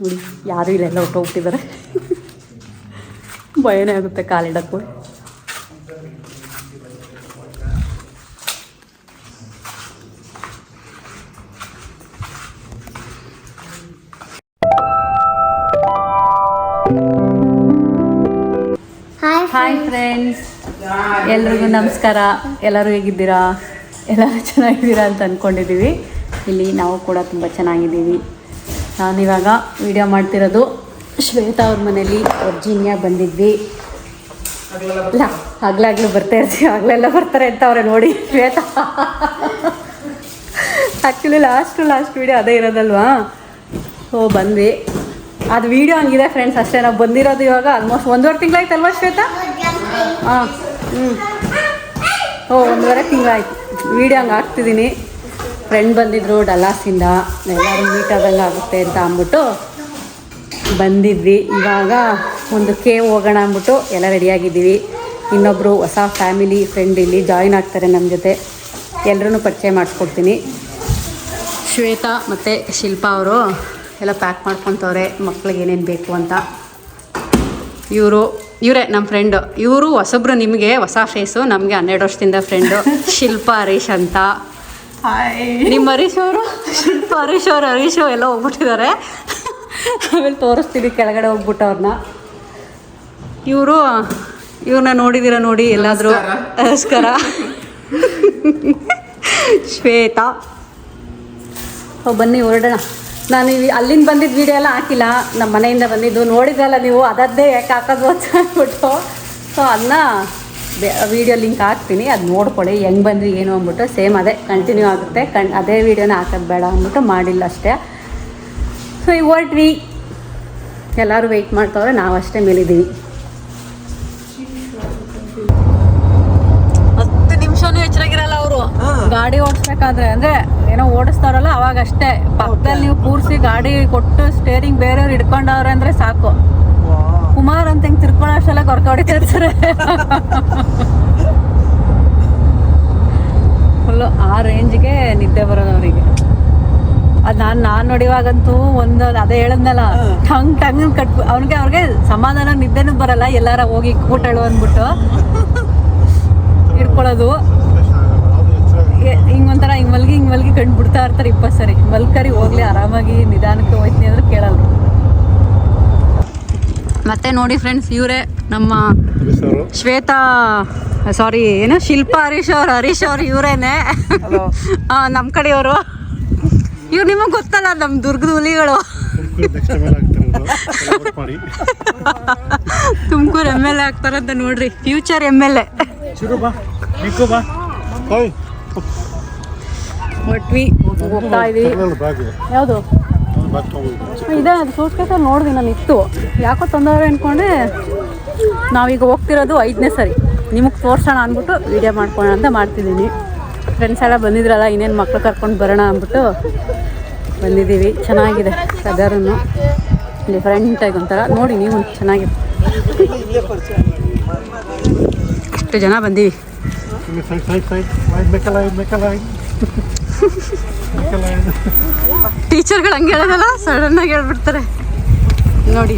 ನೋಡಿ ಯಾರೂ ಇಲ್ಲೆಲ್ಲ ಹೊಟ್ಟೋಗ್ಬಿಟ್ಟಿದ್ದಾರೆ ಭಯನೇ ಆಗುತ್ತೆ ಕಾಲಿಡಕ್ಕೂ ಹಾಯ್ ಹಾಯ್ ಫ್ರೆಂಡ್ಸ್ ಎಲ್ರಿಗೂ ನಮಸ್ಕಾರ. ಎಲ್ಲರೂ ಹೇಗಿದ್ದೀರಾ? ಎಲ್ಲರೂ ಚೆನ್ನಾಗಿದ್ದೀರಾ ಅಂತ ಅಂದ್ಕೊಂಡಿದ್ದೀವಿ ಇಲ್ಲಿ ನಾವು ಕೂಡ ತುಂಬ ಚೆನ್ನಾಗಿದ್ದೀವಿ. ನಾನಿವಾಗ ವಿಡಿಯೋ ಮಾಡ್ತಿರೋದು. ಶ್ವೇತಾ ಅವ್ರ ಮನೇಲಿ ವರ್ಜಿನಿಯಾ ಬಂದಿದ್ವಿ. ಇಲ್ಲ ಹಗ್ಲಾಗ್ಲೂ ಬರ್ತಾ ಇರ್ತೀವಿ. ಹಗ್ಲೆಲ್ಲ ಬರ್ತಾರೆ ಅಂತ ಅವ್ರೆ ನೋಡಿ. Shweta. Actually last last video ಅದೇ ಇರೋದಲ್ವಾ? ಓ ಬಂದ್ವಿ. ಅದು ವೀಡಿಯೋ ಹಂಗಿದೆ ಫ್ರೆಂಡ್ಸ್ ಅಷ್ಟೇ, ನಾವು ಬಂದಿರೋದು ಇವಾಗ ಆಲ್ಮೋಸ್ಟ್ ಒಂದೂವರೆ ತಿಂಗಳಾಯ್ತಲ್ವಾ ಶ್ವೇತಾ? ಹಾಂ ಹ್ಞೂ ಓ ಒಂದೂವರೆ ತಿಂಗಳಾಯ್ತು. ವೀಡಿಯೋ ಹಂಗೆ ಹಾಕ್ತಿದ್ದೀನಿ. ಫ್ರೆಂಡ್ ಬಂದಿದ್ರು ಡಲ್ಲಾಸಿಂದ ಎಲ್ಲರೂ ಮೀಟ್ ಆದಂಗೆ ಆಗುತ್ತೆ ಅಂತ ಅಂದ್ಬಿಟ್ಟು ಬಂದಿದ್ವಿ. ಇವಾಗ ಒಂದು ಕೇವ್ ಹೋಗೋಣ ಅಂದ್ಬಿಟ್ಟು ಎಲ್ಲ ರೆಡಿಯಾಗಿದ್ದೀವಿ ಇನ್ನೊಬ್ಬರು ಹೊಸ ಫ್ಯಾಮಿಲಿ ಫ್ರೆಂಡ್ ಇಲ್ಲಿ ಜಾಯಿನ್ ಆಗ್ತಾರೆ ನಮ್ಮ ಜೊತೆ. ಎಲ್ಲರೂ ಪರಿಚಯ ಮಾಡಿಸ್ಕೊಡ್ತೀನಿ. ಶ್ವೇತಾ ಮತ್ತು ಶಿಲ್ಪಾ ಅವರು ಎಲ್ಲ ಪ್ಯಾಕ್ ಮಾಡ್ಕೊತವ್ರೆ, ಮಕ್ಳಿಗೆ ಏನೇನು ಬೇಕು ಅಂತ. ಇವರು, ಇವರೇ ನಮ್ಮ ಫ್ರೆಂಡು ಇವರು ಹೊಸಬ್ರು ನಿಮಗೆ ಹೊಸ ಫೇಸು ನಮಗೆ ಹನ್ನೆರಡು ವರ್ಷದಿಂದ ಫ್ರೆಂಡು ಶಿಲ್ಪಾ ಹರೀಶ್ ಅಂತ. ನಿಮ್ಮ ಹರೀಶ್ ಅವರು? ಶಿಲ್ಪ ಹರೀಶ್ ಅವರು ಹರೀಶ್ ಎಲ್ಲ ಹೋಗ್ಬಿಟ್ಟಿದ್ದಾರೆ. ಆಮೇಲೆ ತೋರಿಸ್ತೀನಿ ಕೆಳಗಡೆ ಹೋಗ್ಬಿಟ್ಟು ಅವ್ರನ್ನ ಇವರು ಇವ್ರನ್ನ ನೋಡಿದ್ದೀರ ನೋಡಿ ಎಲ್ಲಾದರೂ ನಮಸ್ಕಾರ. ಶ್ವೇತಾ. ಓ ಬನ್ನಿ ಹೊರಡೋಣ. ನಾನು ಈ- ಅಲ್ಲಿಂದ ಬಂದಿದ್ದ ವಿಡಿಯೋ ಎಲ್ಲ ಹಾಕಿಲ್ಲ. ನಮ್ಮ ಮನೆಯಿಂದ ಬಂದಿದ್ದು. ನೋಡಿದ್ರಲ್ಲ ನೀವು ಅದದ್ದೇ ಯಾಕೆ ಹಾಕೋದು ಅಂತ ಹೇಳ್ಬಿಟ್ಟು ಸೊ ಅದನ್ನ ವಿಡಿಯೋ ಲಿಂಕ್ ಹಾಕ್ತೀನಿ ಅದು ನೋಡ್ಕೊಳ್ಳಿ ಹೆಂಗೆ ಬಂದ್ರಿ ಏನು ಅಂದ್ಬಿಟ್ಟು. ಸೇಮ್ ಅದೇ ಕಂಟಿನ್ಯೂ ಆಗುತ್ತೆ. ಕಣ್ ಅದೇ ವಿಡಿಯೋನ ಹಾಕೋದು ಬೇಡ ಅಂದ್ಬಿಟ್ಟು ಮಾಡಿಲ್ಲ ಅಷ್ಟೇ. ಸೊ ಈ ಹೊರಟ್ವಿ ಎಲ್ಲರೂ ವೆಯ್ಟ್ ಮಾಡ್ತವ್ರೆ ನಾವು ಅಷ್ಟೇ ಮೇಲಿದ್ದೀವಿ. ಹತ್ತು ನಿಮಿಷನೂ ಎಚ್ಚರಾಗಿರಲ್ಲ ಅವರು. ಗಾಡಿ ಓಡಿಸ್ಬೇಕಾದ್ರೆ ಅಂದರೆ ಏನೋ ಓಡಿಸ್ತಾರಲ್ಲ ಅವಾಗ ಅಷ್ಟೇ ಪಕ್ಕದಲ್ಲಿ ನೀವು ಕೂರಿಸಿ ಗಾಡಿ ಕೊಟ್ಟು ಸ್ಟೇರಿಂಗ್ ಬೇರೆಯವ್ರು ಹಿಡ್ಕೊಂಡವ್ರೆ ಅಂದರೆ ಸಾಕು. ಕುಮಾರ್ ಅಂತ ಹೆಂಗ್ ತಿರ್ಕೊಳ್ಳೋ ಅಷ್ಟೆಲ್ಲ ಕೊರ್ಕ ಹೊಡಿತಾ ಇರ್ತಾರೆ. ಫುಲ್ಲು ಆ ರೇಂಜ್ಗೆ ನಿದ್ದೆ ಬರೋದು ಅವರಿಗೆ. ಅದು ನಾನು ನಾನ್ ನೋಡಿವಾಗಂತೂ ಒಂದು ಅದೇ ಹೇಳದ್ನಲ್ಲ ಟಂಗ್ ಟಂಗ್ ಕಟ್ ಅವ್ನಿಗೆ ಅವ್ರಿಗೆ ಸಮಾಧಾನ ನಿದ್ದೆನೂ ಬರಲ್ಲ ಎಲ್ಲಾರ ಹೋಗಿ ಕೂಟಳು ಅಂದ್ಬಿಟ್ಟು. ಇಟ್ಕೊಳ್ಳೋದು ಹಿಂಗ್ ಒಂಥರ ಹಿಂಗ್ ಮಲ್ಗಿ ಹಿಂಗ್ ಮಲ್ಗಿ ಕಂಡು ಬಿಡ್ತಾ ಇರ್ತಾರೆ ಇಪ್ಪತ್ತು ಸರಿ. ಮಲ್ಕರಿ ಹೋಗ್ಲಿ ಆರಾಮಾಗಿ ನಿಧಾನಕ್ಕೆ ಹೋಯ್ತೀನಿ ಅಂದ್ರೆ ಕೇಳಲ್ಲ. ಮತ್ತೆ ನೋಡಿ ಫ್ರೆಂಡ್ಸ್ ಇವರೇ ನಮ್ಮ ಶ್ವೇತಾ ಸಾರಿ ಏನು? ಶಿಲ್ಪಾ ಹರೀಶ್ ಅವ್ರು ಹರೀಶ್ ಅವ್ರು ಇವರೇನೆ. ನಮ್ಮ ಕಡೆಯವರು. ಇವ್ರು ನಿಮಗೆ ಗೊತ್ತಲ್ಲ ನಮ್ಮ ದುರ್ಗದ ಹುಲಿಗಳು. ತುಮಕೂರು ಎಂ ಎಲ್ ಎ ಆಗ್ತಾರಂತ ನೋಡ್ರಿ. ಫ್ಯೂಚರ್ ಎಂ ಎಲ್ ಎ ಹೊಟ್ವಿ ಹೋಗ್ತಾ ಇದೀವಿ. ಯಾವುದು? ಇದೆ ಅದು ಸೂಟ್ ಕೇಸಲ್ಲಿ ನೋಡಿದೆ ನಾನು ಇತ್ತು. ಯಾಕೋ ತೊಂದರೆ ಅಂದ್ಕೊಂಡೆ ನಾವೀಗ ಹೋಗ್ತಿರೋದು ಐದನೇ ಸರಿ. ನಿಮಗೆ ತೋರ್ಸೋಣ ಅಂದ್ಬಿಟ್ಟು ವೀಡಿಯೋ ಮಾಡ್ಕೊಳ್ಳೋಣ ಅಂತ ಮಾಡ್ತಿದ್ದೀನಿ. ಫ್ರೆಂಡ್ಸ್ ಎಲ್ಲ ಬಂದಿದ್ರಲ್ಲ ಇನ್ನೇನು ಮಕ್ಕಳು ಕರ್ಕೊಂಡು ಬರೋಣ ಅಂದ್ಬಿಟ್ಟು ಬಂದಿದ್ದೀವಿ. ಚೆನ್ನಾಗಿದೆ ಸದರನ್ನು ಡಿಫ್ರೆಂಟಾಗಿ ಒಂಥರ. ನೋಡಿ ನೀವು ಚೆನ್ನಾಗಿದೆ. ಎಷ್ಟು ಜನ ಬಂದೀವಿ. ಟೀಚರ್ಗಳು ಹಂಗೆ ಹೇಳೋದಲ್ಲ ಸಡನ್ ಆಗಿ ಹೇಳ್ಬಿಡ್ತಾರೆ. ನೋಡಿ.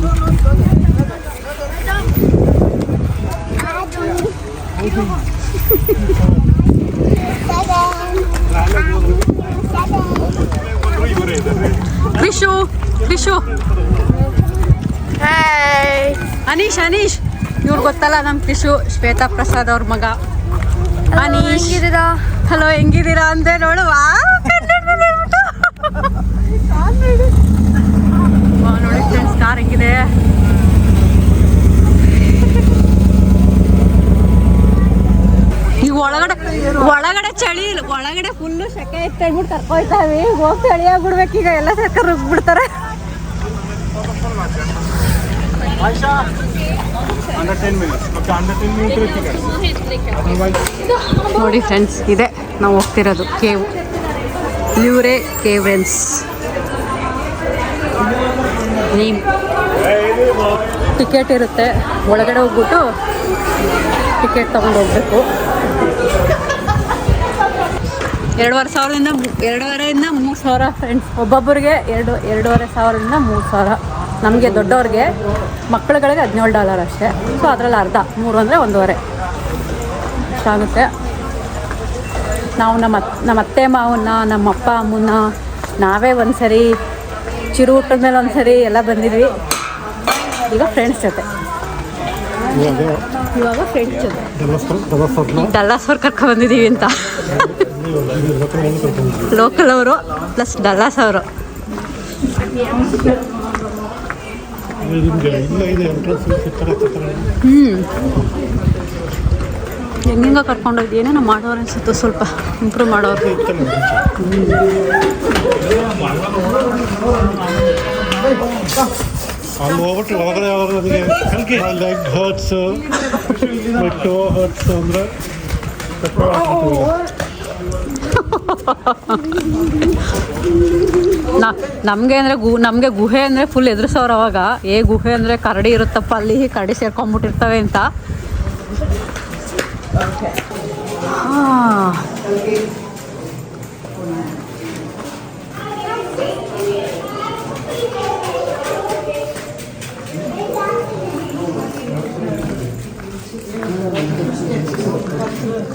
ವಿಶು ವಿಶು ಅನೀಶ್ ಅನೀಶ್. ಇವ್ರು ಗೊತ್ತಲ್ಲ ನಮ್ಮ ಪಿಶು ಶ್ವೇತಾ ಪ್ರಸಾದ್ ಅವ್ರ ಮಗ. ಅನೀಶ್. ಹಲೋ ಹೆಂಗಿದ್ದೀರಾ? ಅಂದೆ ನೋಡು ನೋಡಿ ಫ್ರೆಂಡ್ಸ್ ಕಾರ್ ಹೆಂಗಿದೆ ಈಗ ಒಳಗಡೆ ಒಳಗಡೆ ಚಳಿ ಇಲ್ಲ ಒಳಗಡೆ ಫುಲ್ಲು ಸೆಕೆ ಇತ್ತು ಹೇಳ್ಬಿಟ್ಟು ಕರ್ಕೊಯ್ತಾವೆ ಹೋಗಿ ಚಳಿ ಈಗ ಎಲ್ಲ ಸರ್ಕಾರ ರುಬ್ಬಿಡ್ತಾರೆ Under 10 minutes. Okay, 10 minutes will ನೋಡಿ ಫ್ರೆಂಡ್ಸ್ ಇದೆ. ನಾವು ಹೋಗ್ತಿರೋದು cave. Luray caverns name ticket ಇರುತ್ತೆ. ಒಳಗಡೆ ಹೋಗ್ಬಿಟ್ಟು ಟಿಕೆಟ್ ತೊಗೊಂಡು ಹೋಗ್ಬೇಕು. ಎರಡೂವರೆ ಸಾವಿರದಿಂದ ಎರಡೂವರೆಯಿಂದ ಮೂರು ಸಾವಿರ ಫ್ರೆಂಡ್ಸ್ ಒಬ್ಬೊಬ್ಬರಿಗೆ ಎರಡು, ಎರಡೂವರೆ ಸಾವಿರದಿಂದ ಮೂರು ಸಾವಿರ. ನಮಗೆ ದೊಡ್ಡವ್ರಿಗೆ ಮಕ್ಕಳುಗಳಿಗೆ ಹದಿನೇಳು ಡಾಲರ್ ಅಷ್ಟೇ. ಸೊ ಅದರಲ್ಲಿ ಅರ್ಧ, ಮೂರು ಅಂದರೆ ಒಂದೂವರೆ. ಅಷ್ಟಾಗುತ್ತೆ ನಾವು ನಮ್ಮ ನಮ್ಮ ಅತ್ತೆ ಮಾವನ್ನ, ನಮ್ಮ ಅಪ್ಪ ಅಮ್ಮನ್ನ ನಾವೇ ಒಂದು ಸರಿ ಚಿರು ಊಟದ ಮೇಲೆ ಒಂದು ಸರಿ ಎಲ್ಲ ಬಂದಿದ್ವಿ. ಈಗ ಫ್ರೆಂಡ್ಸ್ ಜೊತೆ. ಇವಾಗ ಫ್ರೆಂಡ್ಸ್ ಜೊತೆ. ಡಲ್ಲಾಸ್ ಅವ್ರು ಕರ್ಕೊ ಬಂದಿದ್ದೀವಿ ಅಂತ. ಲೋಕಲ್ ಅವರು ಪ್ಲಸ್ ಡಲ್ಲಾಸ್ ಅವರು ಹ್ಞೂ ಹೆಂಗ ಕರ್ಕೊಂಡೋಗಿ ಏನೇನೋ ಮಾಡೋರು ಅನಿಸುತ್ತೆ ಸ್ವಲ್ಪ ಇಂಪ್ರೂವ್ ಮಾಡೋರು ಅಲ್ಲಿ ಹೋಗ್ಬಿಟ್ಟು ಒಳಗಡೆ ಒಳಗಡೆ ನನಗೆ ಲೆಗ್ ಹರ್ಟ್ಸ್ ಟೋ ಹರ್ಟ್ಸ್ ಅಂದರೆ ನಾ ನಮಗೆ ಅಂದರೆ ಗು ನಮಗೆ ಗುಹೆ ಅಂದರೆ ಫುಲ್ ಎದುರಿಸೋರು ಅವಾಗ ಏ ಗುಹೆ ಅಂದರೆ ಕರಡಿ ಇರುತ್ತಪ್ಪ ಅಲ್ಲಿ ಕರಡಿ ಸೇರ್ಕೊಂಡ್ಬಿಟ್ಟಿರ್ತವೆ ಅಂತ. ಹಾಂ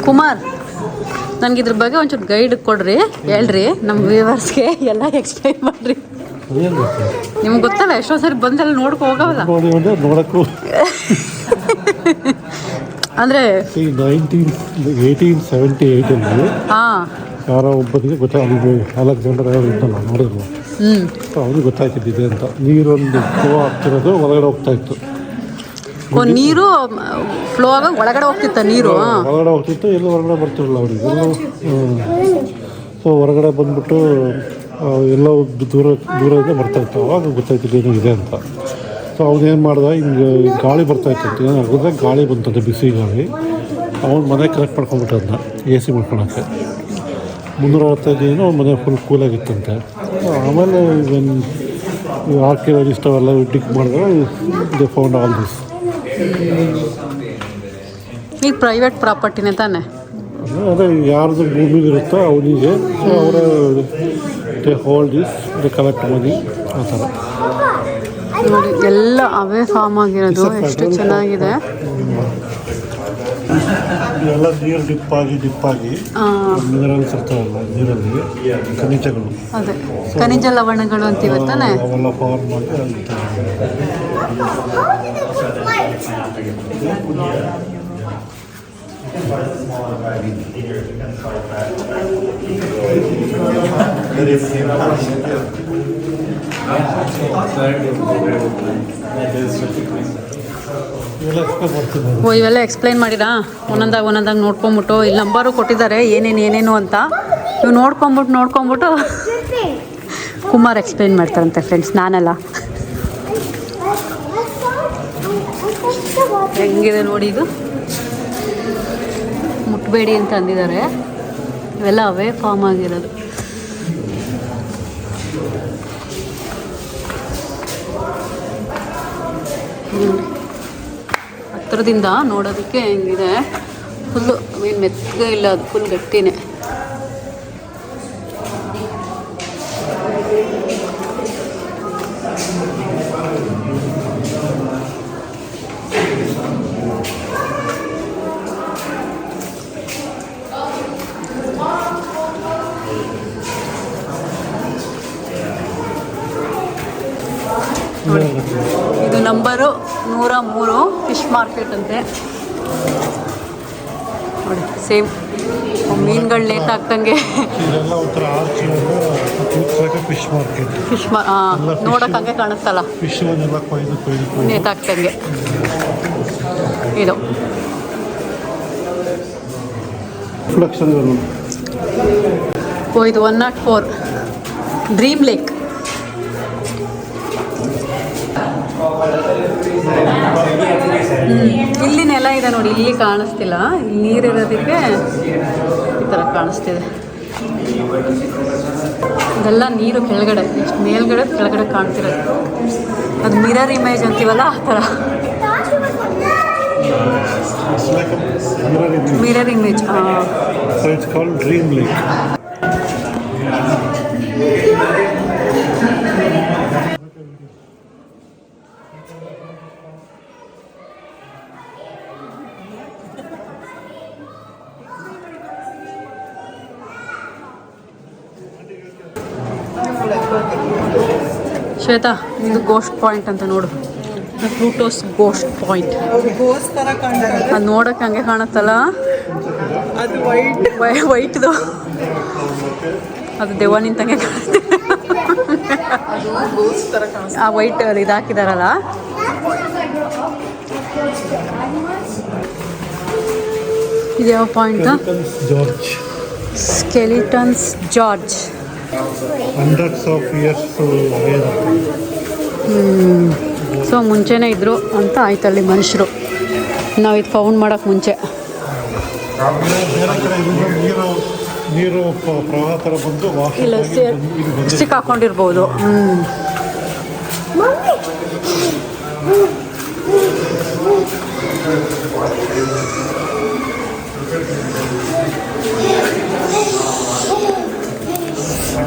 ಕುಮಾರ್ ನನಗೆ ಇದ್ರ ಬಗ್ಗೆ ಒಂಚೂರು ಗೈಡ್ ಕೊಡ್ರಿ ಹೇಳ್ರಿ ನಮ್ಮ ವ್ಯೂವರ್ಸ್ಗೆ ಎಲ್ಲ ಎಕ್ಸ್ಪ್ಲೈನ್ ಮಾಡ್ರಿ. ನಿಮ್ಗೆ ಗೊತ್ತಲ್ಲ ಎಷ್ಟೋ ಸರಿ ಬಂದೆಲ್ಲ ನೋಡ್ಕೊ ಹೋಗವಲ್ಲ. ನೋಡೋಕ್ಕೂ. ಅಂದರೆ ನೈನ್ಟೀನ್ ಏಯ್ಟೀನ್ ಸೆವೆಂಟಿ ಏಯ್ಟಲ್ಲಿ ಹಾಂ. ಯಾರೋ ಒಬ್ಬನಿಗೆ ಗೊತ್ತಾಗಿದೆ ಅಲೆಕ್ಸಾಂಡರ್ ಯಾರು ಇದ್ದಲ್ಲ ನೋಡಿದ್ರು ಹ್ಞೂ ಸೊ ಅವನಿಗೆ ಗೊತ್ತಾಯ್ತಿದ್ದಿದೆ ಅಂತ. ನೀರೊಂದು ಫ್ಲೋ ಆಗ್ತಿರೋದು ಒಳಗಡೆ ಹೋಗ್ತಾ ಇತ್ತು ಓ ನೀರು ಫ್ಲೋ ಆಗ ಒಳಗಡೆ ಹೋಗ್ತಿತ್ತ ನೀರು? ಹೊರಗಡೆ ಹೋಗ್ತಿತ್ತು ಎಲ್ಲೂ ಹೊರಗಡೆ ಬರ್ತಿರಲಿಲ್ಲ ಅವ್ರಿಗೆ ಎಲ್ಲೋ ಸೊ ಹೊರಗಡೆ ಬಂದ್ಬಿಟ್ಟು ಎಲ್ಲ ದೂರ ದೂರದಿಂದ ಬರ್ತಾ ಇತ್ತು ಅವಾಗ ಏನೋ ಇದೆ ಅಂತ. ಸೊ ಅವನೇನು ಮಾಡ್ದ ಹಿಂಗೆ ಗಾಳಿ ಬರ್ತಾ ಇತ್ತು. ಏನಾಗುತ್ತೆ ಗಾಳಿ ಬಂತಂತೆ ಬಿಸಿ ಗಾಳಿ ಅವ್ನ ಮನೆ ಕರೆಕ್ಟ್ ಮಾಡ್ಕೊಂಡ್ಬಿಟ್ಟ ಅದನ್ನ ಎ ಸಿ ಮಾಡ್ಕೊಳಕ್ಕೆ. ಮುನ್ನೂರ ಅರವತ್ತೈದು ಏನೋ ಅವ್ನ ಮನೆ ಫುಲ್ ಕೂಲಾಗಿತ್ತಂತೆ ಆಮೇಲೆ ಇವನ್ ಆರ್ಕಿಯಾಲಜಿಸ್ಟ್ ಅವೆಲ್ಲ ಡಿಕ್ ಮಾಡಿದ್ರೆ ದೇ ಫೌಂಡ್ ಆಲ್ ದಿಸ್ ಈಗ ಪ್ರೈವೇಟ್ ಪ್ರಾಪರ್ಟಿನೇ ತಾನೆ? ಅದೇ ಯಾರ್ದು ಭೂಮಿ ಇರುತ್ತೋ ಅವನಿಗೆ ಸೊ ಅವರ they hold is they collect money ಆ ಥರ. ನೋಡಿ ಎಲ್ಲ ಅವೇ ಫಾರ್ಮ್ ಆಗಿರೋದು. ಎಷ್ಟು ಚೆನ್ನಾಗಿದೆ. ಇವೆಲ್ಲ ನೀರು ಡಿಪ್ಪಾಗಿ ಡಿಪ್ಪಾಗಿ ಆ, ಮಿನರಲ್ಸ್ ಇರ್ತಾವಲ್ಲ ನೀರಲ್ಲಿ ಖನಿಜಗಳು. ಅದೇ ಖನಿಜ ಲವಣಗಳು ಅಂತೀವಿ ತಾನೆ ಅವೆಲ್ಲ ಫಾರ್ಮ್ ಆಗಿ ಅಲ್ಲಿ ಇವೆಲ್ಲ ಎಕ್ಸ್ಪ್ಲೇನ್ ಮಾಡ್ತೀನಿ ಓ, ಇವೆಲ್ಲ ಎಕ್ಸ್ಪ್ಲೈನ್ ಮಾಡಿರಾ ಒಂದೊಂದಾಗ ಒಂದೊಂದಾಗ ನೋಡ್ಕೊಂಬಿಟ್ಟು ಇಲ್ಲಿ ನಂಬರು ಕೊಟ್ಟಿದ್ದಾರೆ, ಏನೇನು ಏನೇನು ಅಂತ. ಇವು ನೋಡ್ಕೊಂಬಿಟ್ಟು ನೋಡ್ಕೊಂಬಿಟ್ಟು ಕುಮಾರ್ ಎಕ್ಸ್ಪ್ಲೈನ್ ಮಾಡ್ತಾರಂತೆ ಫ್ರೆಂಡ್ಸ್ ನಾನಲ್ಲ. ಹೆಂಗಿದೆ ನೋಡಿ ಇದು? ಮುಟ್ಬೇಡಿ ಅಂತ ಅಂದಿದ್ದಾರೆ. ಇವೆಲ್ಲ ಅವೇ ಫಾರ್ಮ್ ಆಗಿರೋದು. ಹತ್ತಿರದಿಂದ ನೋಡೋದಕ್ಕೆ ಹೆಂಗಿದೆ. ಫುಲ್ಲು ಮೀನು ಮೆತ್ತಗೆ ಇಲ್ಲ ಅದು ಫುಲ್ ಗಟ್ಟಿನೇ. ಇದು ನಂಬರು ನೂರ ಮೂರು ಫಿಶ್ ಮಾರ್ಕೆಟ್ ಅಂತೆ. ನೋಡಿ ಸೇಮ್ ಮೀನುಗಳು ಲೇಟ್ ಆಗ್ತಂಗೆ. Fish market. ಫಿಶ್ ಮಾ ನೋಡೋಕೆ ಹಂಗೆ ಕಾಣುತ್ತಲ್ಲ ಫಿಶ್ ಕೊಯ್ದು ಇದು. ಓ ಇದು one not four dream lake ಇಲ್ಲಿ ನೆಲ ಇದೆ ನೋಡಿ, ಇಲ್ಲಿ ಕಾಣಿಸ್ತಿಲ್ಲ. ಇಲ್ಲಿ ನೀರಿರೋದಕ್ಕೆ ಈ ಥರ ಕಾಣಿಸ್ತಿದೆ. ಇದೆಲ್ಲ ನೀರು ಕೆಳಗಡೆ ಎಷ್ಟು ಮೇಲ್ಗಡೆ ಕೆಳಗಡೆ ಕಾಣ್ತಿರೋದು. ಅದು ಮಿರರ್ ಇಮೇಜ್ ಅಂತೀವಲ್ಲ, ಆ ಥರ ಮಿರರ್ ಇಮೇಜ್ ಡ್ರೀಮ್ ಶ್ವೇತಾ ಇದು ಗೋಸ್ಟ್ ಪಾಯಿಂಟ್ ಅಂತ ನೋಡು. ಪ್ಲೂಟೋಸ್ ಗೋಸ್ಟ್ ಪಾಯಿಂಟ್ ಅದು ನೋಡಕ್ಕೆ ಹಂಗೆ ಕಾಣುತ್ತಲ್ಲ? ಅದು ವೈಟ್ ವೈಟ್ದು. ಅದು ದೆವ್ವ ನಿಂತಂಗೆ ಕಾಣುತ್ತೆ. ಆ ವೈಟ್ ಇದು ಹಾಕಿದಾರಲ್ಲ? ಇದು ಯಾವ ಪಾಯಿಂಟ್ ಜಾರ್ಜ್ ಸ್ಕೆಲಿಟನ್ಸ್ ಜಾರ್ಜ್ ಹಂಡ್ರೆಡ್ಸ್ ಆಫ್ ಇಯರ್ಸ್ ಸೊ ಮುಂಚೆನೇ ಇದ್ರು ಅಂತ ಆಯ್ತಲ್ಲಿ ಮನುಷ್ಯರು. ನಾವು ಇದು ಫೌಂಡ್ ಮಾಡೋಕೆ ಮುಂಚೆ. ನೀರು ಪ್ರವಾಹ ಬಂದು ವಾಶ್ ಇಲ್ಲ ಆಗಿ ಬಂದು ಇಲ್ಲಿ ಬಂದಿದೆ ಸಿಕ್ಕಾಕೊಂಡಿರ್ಬೋದು ಹ್ಞೂ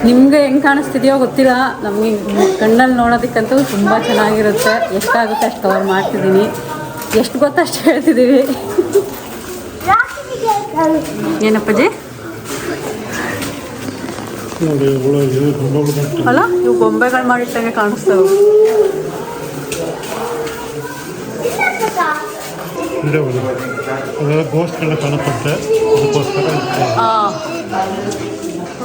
ನಿಮಗೆ ಹೆಂಗೆ ಕಾಣಿಸ್ತಿದೆಯೋ ಗೊತ್ತಿಲ್ಲ. ನಮಗೆ ಕಣ್ಣಲ್ಲಿ ನೋಡೋದಕ್ಕಂತೂ ತುಂಬ ಚೆನ್ನಾಗಿರುತ್ತೆ. ಎಷ್ಟಾಗುತ್ತೆ ಅಷ್ಟು ಕವರ್ ಮಾಡ್ತಿದ್ದೀನಿ. ಎಷ್ಟು ಗೊತ್ತಷ್ಟು ಹೇಳ್ತಿದ್ದೀವಿ ಏನಪ್ಪಾಜಿ. ಅಲ್ಲ ಇವು ಗೊಂಬೆಗಳು ಮಾಡಿಟ್ಟಂಗೆ ಕಾಣಿಸ್ತವೆ. ಗೋಸ್ಟ್ಗಳನ್ನ ಕಾಣುತ್ತೆ ಅದಕ್ಕೋಸ್ಕರ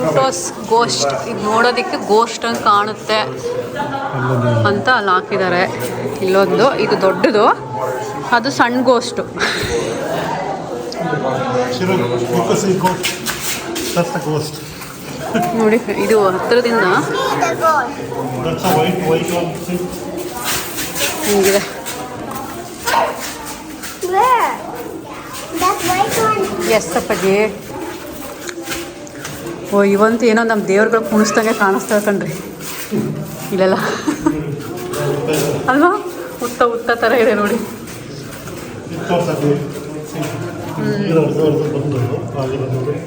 ಇದು ಫ್ರೂಟೋಸ್ ಗೋಸ್ಟ್ ಇದು ನೋಡೋದಕ್ಕೆ ಗೋಸ್ಟ್ ಅಂತ ಕಾಣುತ್ತೆ ಅಂತ ಅಲ್ಲಿ ಹಾಕಿದ್ದಾರೆ. ಇಲ್ಲೊಂದು ಇದು ದೊಡ್ಡದು. ಅದು ಸಣ್ಣ ಗೋಸ್ಟು ನೋಡಿ ಇದು ಹತ್ತಿರದಿಂದ ಹಿಂಗಿದೆ. ಎಸ್ ಅಪ್ಪಾಜಿ. ಓ ಇವಂತೂ ಏನೋ ನಮ್ಮ ದೇವ್ರುಗಳು ಕುಣಿಸ್ದಂಗೆ ಕಾಣಿಸ್ತಾ ಕಣ್ರಿ. ಇಲ್ಲೆಲ್ಲ. ಅಲ್ವಾ? ಉತ್ತ ಉತ್ತ ಥರ ಇದೆ ನೋಡಿ.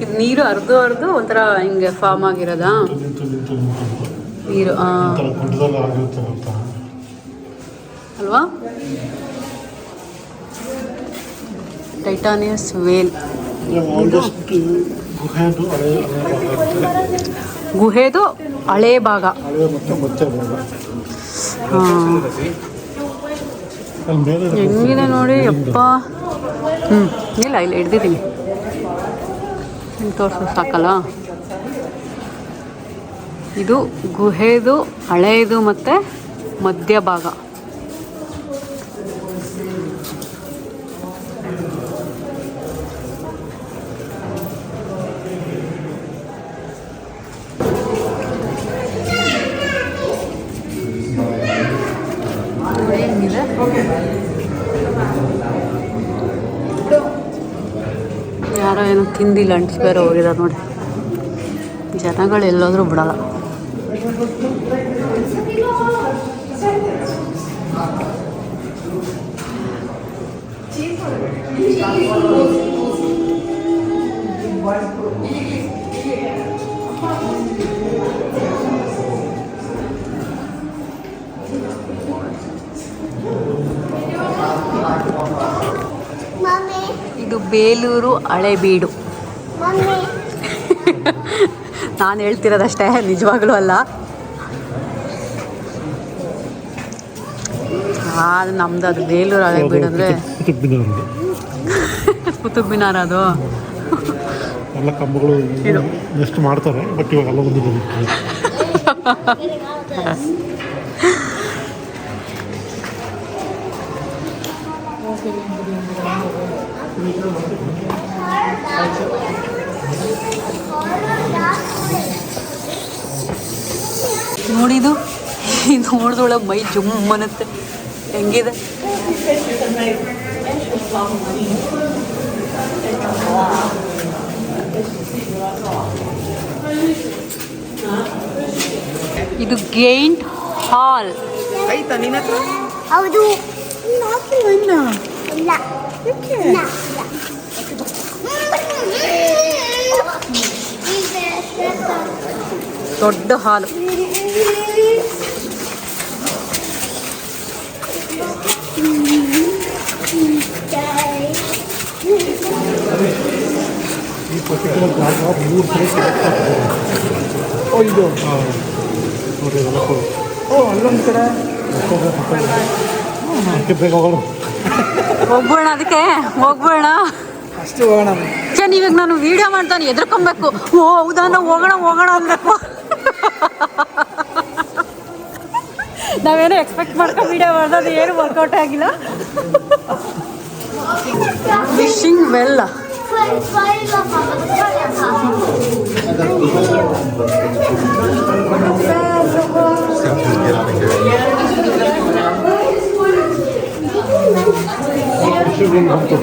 ಇದು ನೀರು ಅರ್ದು ಅರ್ದು ಒಂಥರ ಹಿಂಗೆ ಫಾರ್ಮ್ ಆಗಿರೋದಾ? ನೀರು ಅಲ್ವಾ? ಟೈಟಾನಿಯಸ್ ವೇಲ್. ಗುಹೆದು ಹಳೆ ಭಾಗ. ಭಾಗ. ಭಾಗ ಹೆಂಗಿದೆ ನೋಡಿ ಅಪ್ಪ ಹ್ಞೂ ಇಲ್ಲ ಇಲ್ಲ ಹಿಡ್ದಿದ್ದೀನಿ. ತೋರಿಸು ಸಾಕಲ್ಲ? ಇದು ಗುಹೆದು ಹಳೆಯದು ಮತ್ತು ಮಧ್ಯಭಾಗ ನೋಡಿ ಯಾರೋ ಏನೋ ತಿಂದಿ ಲಂಚ್ ಬೇರೆ ಹೋಗಿದ್ದಾರೆ ನೋಡಿ. ಜನಗಳು ಎಲ್ಲೋದ್ರೂ ಬಿಡಲ್ಲ. Mommy, ಬೇಲೂರು ಹಳೆಬೀಡು. ನಾನು ಹೇಳ್ತಿರೋದಷ್ಟೇ ನಿಜವಾಗ್ಲೂ ಅಲ್ಲ ಅದು ನಮ್ದು ಅದು ಬೇಲೂರು ಹಳೆಬೀಡು ಅಂದರೆ ಕುತುಬ್ ಮಿನಾರ್ ಅದು. ಎಲ್ಲ ಕಂಬಗಳು. ನೆಕ್ಸ್ಟ್ ಮಾಡ್ತಾರೆ ಬಟ್ ಇವಾಗ ಎಲ್ಲ ಒಂದು ಬಂದಿತ್ತು ನೋಡಿದು ಇದು. ನೋಡಿದೊಳಗೆ ಮೈ ಜುಮ್ ಅನ್ನತ್ತೆ. ಹೆಂಗಿದೆ? ಇದು ಗೇಂಟ್ ಹಾಲ್. ಆಯ್ತಾ ನಿನ್ನ ಹೌದು. ಇಲ್ಲ ಇನ್ನ? ಇಲ್ಲ. ಇಲ್ಲ ದೊಡ್ಡ ಹಾಲು ಈ ಪರ್ಟಿಕ್ಯುಲರ್ ಜಾಗ ಮೂರು ಸಲ select ಆಗ್ತದೆ. ಇದು ಕೊಟ್ಟರೆ ಇದೆಲ್ಲ ಕೊಡು ಓ ಅಲ್ಲೊಂದು ಕಡೆ ಅದಕ್ಕೆ ಬೇಗ ಹೋಗೋಣ ಹೋಗ್ಬೋಣ ಅದಕ್ಕೆ ಹೋಗ್ಬೋಣ ಅಷ್ಟು ಹೋಗೋಣ ಚನ್ ಇವಾಗ ನಾನು ವಿಡಿಯೋ ಮಾಡ್ತಾನೆ, ಎದ್ರಕೊಬೇಕು. ಓ, ಹೌದಾ? ಹೋಗೋಣ ಹೋಗೋಣ ಅನ್ಬೇಕು ನಾವೇನೋ ಎಕ್ಸ್ಪೆಕ್ಟ್ ಮಾಡ್ಕೊಂಡು ವಿಡಿಯೋ ಮಾಡ್ದದು ಏನು ವರ್ಕೌಟ್ ಆಗಿಲ್ಲ. ಫಿಶಿಂಗ್ ವೆಲ್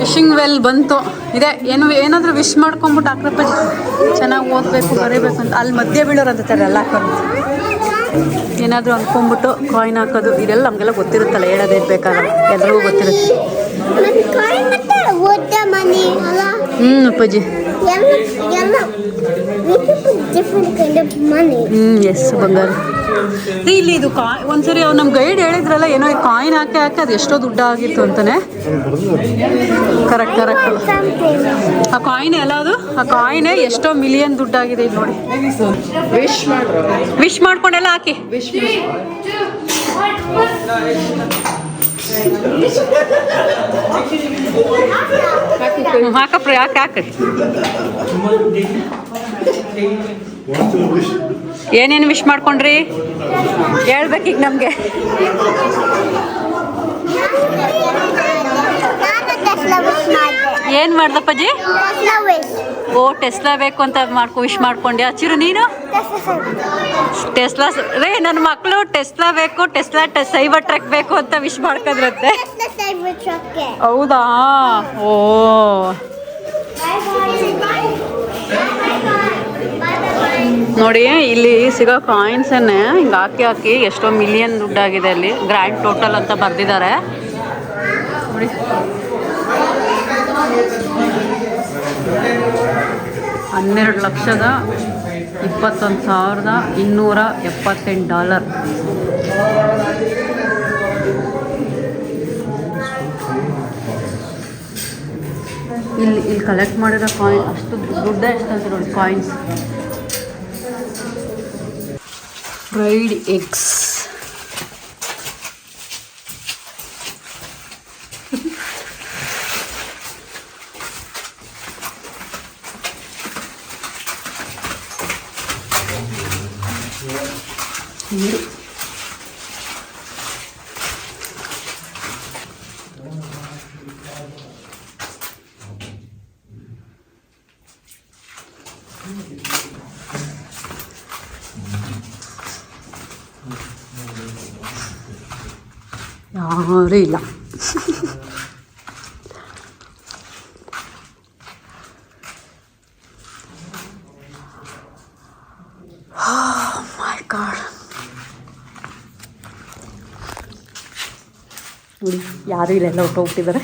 ಫಿಶಿಂಗ್ ವೆಲ್ ಬಂತು. ಇದೆ ಏನು ಏನಾದರೂ ವಿಶ್ ಮಾಡ್ಕೊಂಬಿಟ್ಟು ಅಕ್ರಪ್ಪ ಚೆನ್ನಾಗಿ ಓದಬೇಕು ಬರೀಬೇಕು ಅಂತ. ಅಲ್ಲಿ ಮಧ್ಯೆ ಬೀಳೋರು ಅಂತಾರೆ ಎಲ್ಲ ಹಾಕೋದು ಏನಾದರೂ ಅಂದ್ಕೊಂಬಿಟ್ಟು ಕಾಯಿನ್ ಹಾಕೋದು ಇದೆಲ್ಲ ನಮಗೆಲ್ಲ ಗೊತ್ತಿರುತ್ತಲ್ಲ ಹೇಳೋದೇ ಬೇಕಾಗಲ್ಲ. ಎಲ್ಲರಿಗೂ ಗೊತ್ತಿರುತ್ತೆ. ಹ್ಞೂ ಅಪ್ಪಾಜಿ. ಹ್ಞೂ ಎಸ್ ಬಂಗಾರ. ಇಲ್ಲಿ ಇದು ಕಾಯ್ ಒಂದ್ಸರಿ ಅವ್ರು ನಮ್ಮ ಗೈಡ್ ಹೇಳಿದ್ರಲ್ಲ ಏನೋ ಈ ಕಾಯಿನ್ ಹಾಕಿ ಹಾಕಿ ಅದು ಎಷ್ಟೋ ದುಡ್ಡು ಆಗಿತ್ತು ಅಂತಾನೆ. Correct correct. ಆ ಕಾಯಿನ್ ಎಲ್ಲ ಅದು ಆ ಕಾಯಿನೇ ಎಷ್ಟೋ ಮಿಲಿಯನ್ ದುಡ್ಡಾಗಿದೆ ಇಲ್ಲಿ ನೋಡಿ. ವಿಶ್ ಮಾಡಿ ವಿಶ್ ಮಾಡ್ಕೊಂಡೆಲ್ಲ ಹಾಕಿ. ಹಾಕಪ್ರಿ ಯಾಕೆ ಹಾಕ್ರಿ ಏನೇನು ವಿಶ್ ಮಾಡ್ಕೊಂಡ್ರಿ? ಹೇಳ್ಬೇಕೀಗ ನಮಗೆ. ಏನು ಮಾಡ್ದಪ್ಪಾಜಿ? ಓ ಟೆಸ್ಲಾ ಬೇಕು ಅಂತ ಮಾಡ್ಕೊ ವಿಶ್ ಮಾಡ್ಕೊಂಡೆ ಹಚ್ಚಿರು ನೀನು? ಟೆಸ್ಲಾ ರೇ ನನ್ನ ಮಕ್ಕಳು ಟೆಸ್ಲಾ ಬೇಕು ಟೆಸ್ಲಾ ಟೆಸ್ ಸೈಬರ್ ಟ್ರಕ್ ಬೇಕು ಅಂತ ವಿಶ್ ಮಾಡ್ಕೊಂಡ್ರಂತೆ ಟೆಸ್ಲಾ ಸೈಬರ್ ಟ್ರಕ್ಗೆ ಹೌದಾ? ಓ. ನೋಡಿ, ಇಲ್ಲಿ ಸಿಗೋ ಕಾಯಿನ್ಸನ್ನೇ ಹಿಂಗೆ ಹಾಕಿ ಹಾಕಿ ಎಷ್ಟೋ ಮಿಲಿಯನ್ ದುಡ್ಡಾಗಿದೆ ಅಲ್ಲಿ. ಗ್ರ್ಯಾಂಡ್ ಟೋಟಲ್ ಅಂತ ಬರೆದಿದ್ದಾರೆ ಹನ್ನೆರಡು ಲಕ್ಷದ ಇಪ್ಪತ್ತೊಂದು ಸಾವಿರದ ಇನ್ನೂರ ಎಪ್ಪತ್ತೆಂಟು ಡಾಲರ್ ಇಲ್ಲಿ ಇಲ್ಲಿ ಕಲೆಕ್ಟ್ ಮಾಡಿರೋ ಕಾಯಿನ್ ಅಷ್ಟು ದುಡ್ಡ ಎಷ್ಟು ಅಂತ ನೋಡಿ ಕಾಯಿನ್ಸ್ ಫ್ರೈಡ್ ಎಗ್ಸ್ ಯಾರೂ ಇಲ್ಲ ಮೈ ಗಾಡ್ ನೋಡಿ ಯಾರೂ ಇಲ್ಲ ಎಲ್ಲ ಹೊಟ್ಟೋಗ್ಬಿಟ್ಟಿದ್ದಾರೆ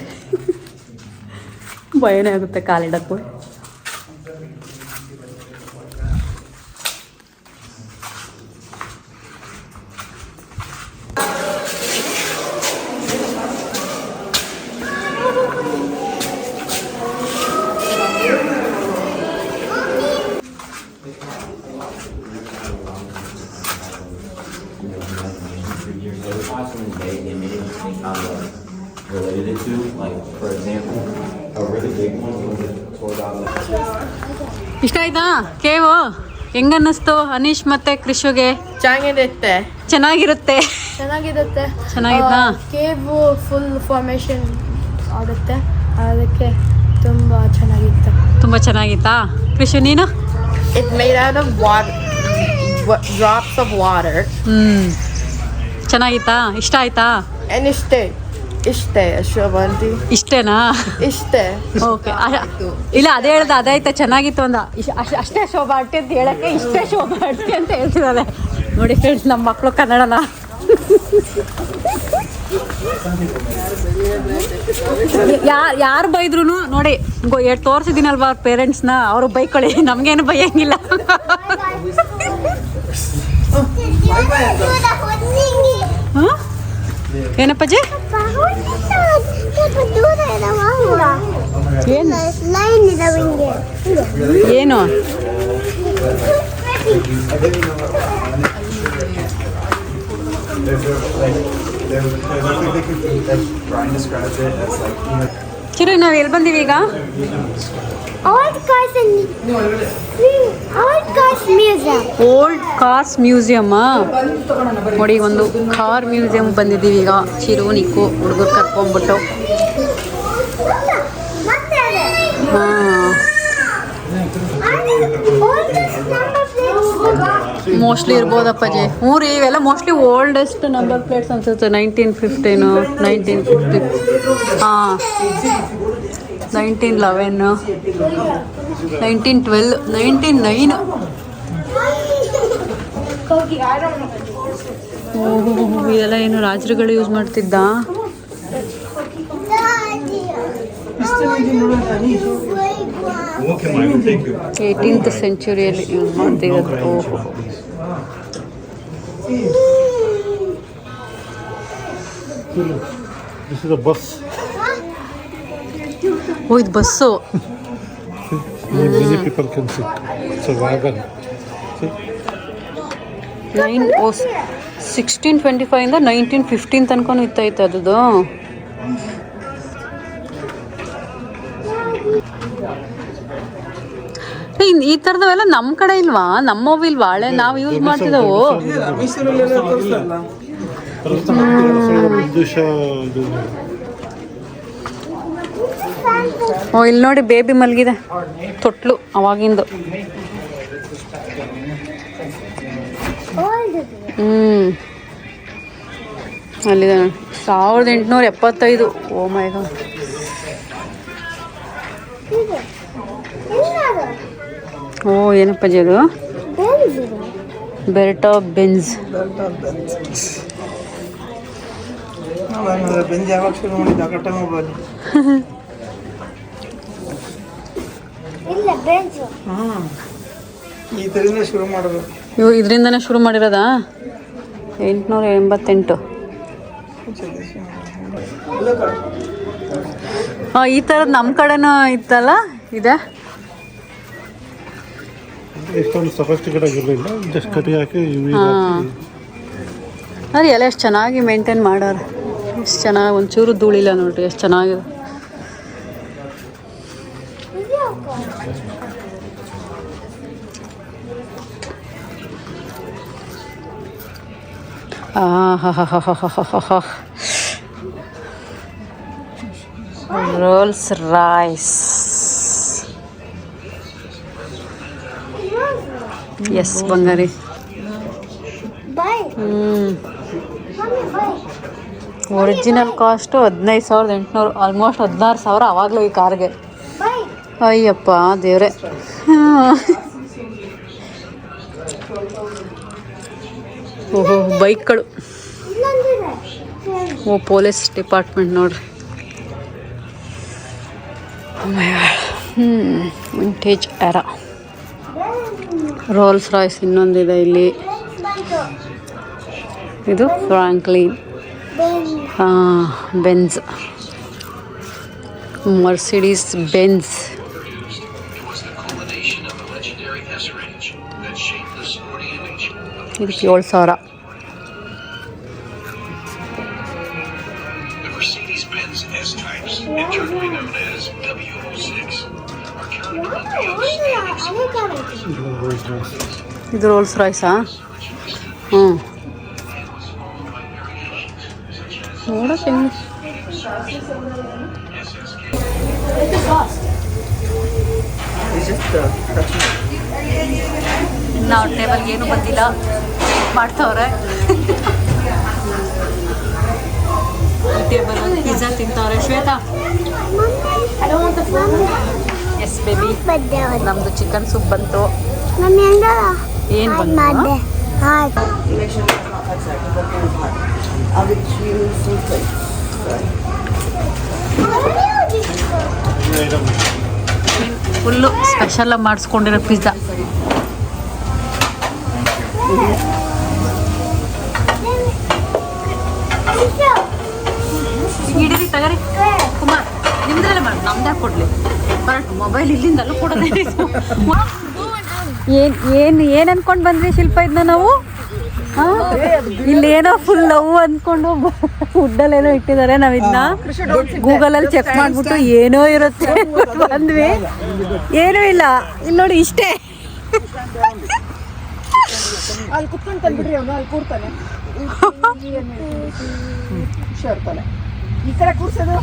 ಭಯನೇ ಆಗುತ್ತೆ ಕಾಲಿಡಕ್ಕೂ ಹೆಂಗನ್ನಿಸ್ತು ಅನೀಶ್ ಮತ್ತೆ ಕೃಷಿಗೆ? ಚೆನ್ನಾಗಿರುತ್ತೆ. ಚೆನ್ನಾಗಿರುತ್ತೆ. ಚೆನ್ನಾಗಿರುತ್ತೆ. ಚೆನ್ನಾಗಿತ್ತಾ? ಕೇಬು ಫುಲ್ ಫಾರ್ಮೇಶನ್ ಆಗುತ್ತೆ. ಅದಕ್ಕೆ ತುಂಬ ಚೆನ್ನಾಗಿತ್ತು. ತುಂಬ ಚೆನ್ನಾಗಿತ್ತಾ? ಕೃಷಿ ನೀನು? It made out of water drops of water ಹ್ಞೂ ಚೆನ್ನಾಗಿತ್ತಾ? ಇಷ್ಟ ಆಯ್ತಾ? ಇಷ್ಟೇ ಇಷ್ಟೇ ಶೋಭಂತಿ ಇಷ್ಟೇನಾ? ಇಷ್ಟೇ. ಓಕೆ ಇಲ್ಲ ಅದೇ ಹೇಳ್ದ ಅದಾಯ್ತಾ ಚೆನ್ನಾಗಿತ್ತು ಅಂದ. ಇಶ್- ಅಶ್- ಅಷ್ಟೇ ಶೋಭಾ ಅಟ್ಟಿ ಅಂತ ಹೇಳಕ್ಕೆ ಇಷ್ಟೇ ಶೋಭಾ ಅಟ್ಟಿ ಅಂತ ಹೇಳ್ತಿದ್ದಾರೆ ನೋಡಿ ಫ್ರೆಂಡ್ಸ್ ನಮ್ಮ ಮಕ್ಕಳು ಕನ್ನಡನ. ಯಾರು ಯಾರು ಬೈದ್ರು ನೋಡಿ ಎಷ್ಟು ತೋರಿಸಿದ್ದೀನಲ್ವಾ ಅವ್ರ ಪೇರೆಂಟ್ಸ್ನ ಅವರು ಬೈಕೊಳ್ಳಿ ನಮಗೇನು ಬೈಯಂಗಿಲ್ಲ. ಹಾಂ? ಏನಪ್ಪಾಜಿ ಬಹೂತ ಸೌಂದರ್ಯದ ಏನು? ಏನು ಕಿಡನ ರೇಲ್ ಬಂದಿದೆ ಈಗ Old cars and old cars museum. Old cars ಮ್ಯೂಸಿಯಮ್ಮ ನೋಡಿ ಒಂದು ಕಾರ್ ಮ್ಯೂಸಿಯಂ ಬಂದಿದ್ದೀವಿ ಈಗ. ಚಿರು ನಿಕ್ಕು ಹುಡುಗರು ಕರ್ಕೊಂಡ್ಬಿಟ್ಟು. ಮೋಸ್ಟ್ಲಿ ಇರ್ಬೋದಪ್ಪಾಜಿ ಹ್ಞೂ ರೀ ಇವೆಲ್ಲ ಮೋಸ್ಟ್ಲಿ ಓಲ್ಡೆಸ್ಟ್ ನಂಬರ್ ಪ್ಲೇಟ್ಸ್ ಅನ್ಸುತ್ತೆ. ನೈನ್ಟೀನ್ ಫಿಫ್ಟೀನು ನೈನ್ಟೀನ್ ಫಿಫ್ಟಿ ಹಾಂ. Nineteen eleven nineteen twelve nineteen nine ಇದೆಲ್ಲ ಏನು ರಾಜರುಗಳು ಯೂಸ್ ಮಾಡ್ತಿದ್ದ? ಏಯ್ಟೀನ್ತ್ ಸೆಂಚುರಿಯಲ್ಲಿ ಯೂಸ್ ಮಾಡ್ತಿರೋದು. ಓಹೋ ದಿಸ್ ಇಸ್ ಅ ಬಸ್ ಓ ಇದು bus nine O sixteen twenty ಫೈವಿಂದ nineteen fifteen ತನಕನೂ ಇತ್ತೈತೆ ಅದು ಇನ್- ಈ ಥರದವೆಲ್ಲ ನಮ್ಮ ಕಡೆ ಇಲ್ವಾ? ನಮ್ಮ ಇಲ್ವಾ? ಹಳೆ ನಾವು ಯೂಸ್ ಮಾಡ್ತಿದ್ದವು ಮೈಸೂರಲ್ಲೆಲ್ಲ ಇದು ಓ ಇಲ್ಲಿ ನೋಡಿ ಬೇಬಿ ಮಲಗಿದೆ. ತೊಟ್ಲು ಅವಾಗಿಂದು. ಹ್ಮ್. ಹ್ಞೂ ಅಲ್ಲಿದೆ ನೋಡಿ. ಸಾವಿರದ ಎಂಟುನೂರ ಎಪ್ಪತ್ತೈದು. ಓ ಮೈ ಗಾಡ್? ಓ ಏನಪ್ಪಾಜಿ ಅದು? Belt of Bertha Benz Benz ಯಾವಾಗ ಶುರು ಮಾಡಿದ್ದು? ಆ ಇಲ್ಲ Benz. ಹಾಂ. ಶುರು ಮಾಡೋದು. ಇವು ಇದರಿಂದನೇ ಶುರು ಮಾಡಿರೋದಾ? ಎಂಟುನೂರ ಎಂಬತ್ತೆಂಟು. ಹಾಂ ಈ ಥರದ್ದು ನಮ್ಮ ಕಡೆನೂ ಇತ್ತಲ್ಲ? ಇದೆ? ಇಷ್ಟೊಂದು ಸಫಸ್ಟಿಕೇಟ್ ಆಗಿರಲಿಲ್ಲ ಜಸ್ಟ್ ಕಟಿ ಹಾಕಿ ಇವಿ ಹಾಂ. ಅದು ಎಲ್ಲ ಎಷ್ಟು ಚೆನ್ನಾಗಿ ಮೇಂಟೈನ್ ಮಾಡೋರು. ಎಷ್ಟು ಚೆನ್ನಾಗಿ ಒಂಚೂರು ಧೂಳಿಲ್ಲ ನೋಡ್ರಿ ಎಷ್ಟು ಚೆನ್ನಾಗಿದೆ. ರೋಲ್ಸ್ ರಾಯ್ಸ್ ಎಸ್ ಬಂಗಾರಿ. ಹ್ಞೂ. ಒರಿಜಿನಲ್ ಕಾಸ್ಟು ಹದಿನೈದು ಸಾವಿರದ ಎಂಟುನೂರು ಆಲ್ಮೋಸ್ಟ್ ಹದಿನಾರು ಸಾವಿರ ಆವಾಗಲೂ ಈ ಕಾರ್ಗೆ. ಅಯ್ಯಪ್ಪ ದೇವ್ರೆ. ಓಹೋ ಬೈಕ್ಗಳು. ಓ ಪೊಲೀಸ್ ಡಿಪಾರ್ಟ್ಮೆಂಟ್ ನೋಡ್ರಿ. ಹ್ಞೂ ವಿಂಟೇಜ್ ಎರ ರೋಲ್ಸ್ ರಾಯ್ಸ್ ಇನ್ನೊಂದಿದೆ ಇಲ್ಲಿ. ಇದು Franklin Benz Mercedes Benz outstanding ಅದೇ ತರ. ಇದು ರೋಲ್ಸ್ ರಾಯ್ಸಾ ಹ್ಞೂ. ನೋಡಕ್ಕೆ ಹೆಂಗೆ ಇನ್ನು ಅವ್ರ ಟೇಬಲ್ಗೆ ಏನು ಬಂದಿಲ್ಲ. ಮಾಡ್ತವ್ರೆ. ಟೇಬಲ್ ಪಿಜ್ಜಾ ತಿಂತವ್ರೆ. ಶ್ವೇತಾ. Yes baby. ನಮ್ಮದು ಚಿಕನ್ ಸೂಪ್ ಬಂತು. ಏನು ಬಂತು? ಫುಲ್ಲು ಸ್ಪೆಷಲಾಗಿ ಮಾಡಿಸ್ಕೊಂಡಿರೋ ಪಿಜ್ಜಾ ಹಿಡೀರಿ ತಗರಿ. ಕುಮಾರ್ ನಿಮ್ದ್ರಲ್ಲೇ ಮಾಡಿ. ನಮ್ದೇ ಕೊಡ್ಲಿ? ಕರೆಕ್ಟ್ ಮೊಬೈಲ್ ಇಲ್ಲಿಂದಲೂ ಕೊಡೋದೇ ಏನು ಏನು ಏನ್ ಅನ್ಕೊಂಡು ಬಂದ್ರಿ ಶಿಲ್ಪ ಇದನ್ನ ನಾವು? ಇಲ್ಲೇನೋ ಫುಲ್ ಲವ್ ಅಂದ್ಕೊಂಡು ಏನೋ ಇಟ್ಟಿದ್ದಾರೆ ನಾವ್ ಇದನ್ನ ಗೂಗಲ್ ಅಲ್ಲಿ ಚೆಕ್ ಮಾಡ್ಬಿಟ್ಟು ಏನೋ ಇರುತ್ತೆ ಬಂದ್ವಿ. ಏನೂ ಇಲ್ಲ. ಇಲ್ಲಿ ನೋಡಿ ಇಷ್ಟೇ. ಅಲ್ಲಿ ಕುತ್ಕೊಂಡು ತಂದ್ಬಿಡ್ರಿ ಅವನು ಅಲ್ಲಿ ಕೂರ್ತಾನೆ ಹುಷಾರ್ತಾನೆ ಈ ಕಡೆ ಕೂರ್ಸೋದು?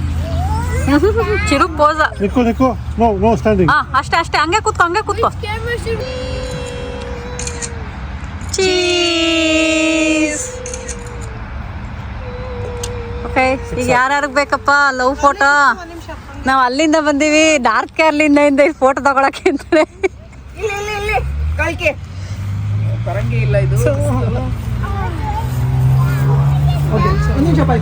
ಚಿರು ಪೋಸ. ನಿಕ್ಕು ನಿಕ್ಕು. ನೋ ನೋ ಸ್ಟ್ಯಾಂಡಿಂಗ್ ಹಾ ಅಷ್ಟೇ ಅಷ್ಟೇ. ಹಂಗೆ ಕೂತ್ಕೋ ಹಂಗೆ ಕೂತ್ಕೋ. ಚೀಸ್ ಓಕೆ ಈಗ ಯಾರ್ಯಾರಿಗೆ ಬೇಕಪ್ಪ? ಲವ್ ಫೋಟೋ ನಾವು ಅಲ್ಲಿಂದ ಬಂದೀವಿ. ಡಾರ್ಕ್ ಕೇರ್ಲಿಂದ ಇಂದ ಈ ಫೋಟೋ ತಗೊಳಕ್ಕೆ ಇಲ್ಲ ಇಲ್ಲ ಇಲ್ಲಿ ಇಲ್ಲಿ. ಕಳ್ಕೆ. ಇಲ್ಲ ಇದು. ಒಂದು ನಿಮಿಷ ಬಾಯ್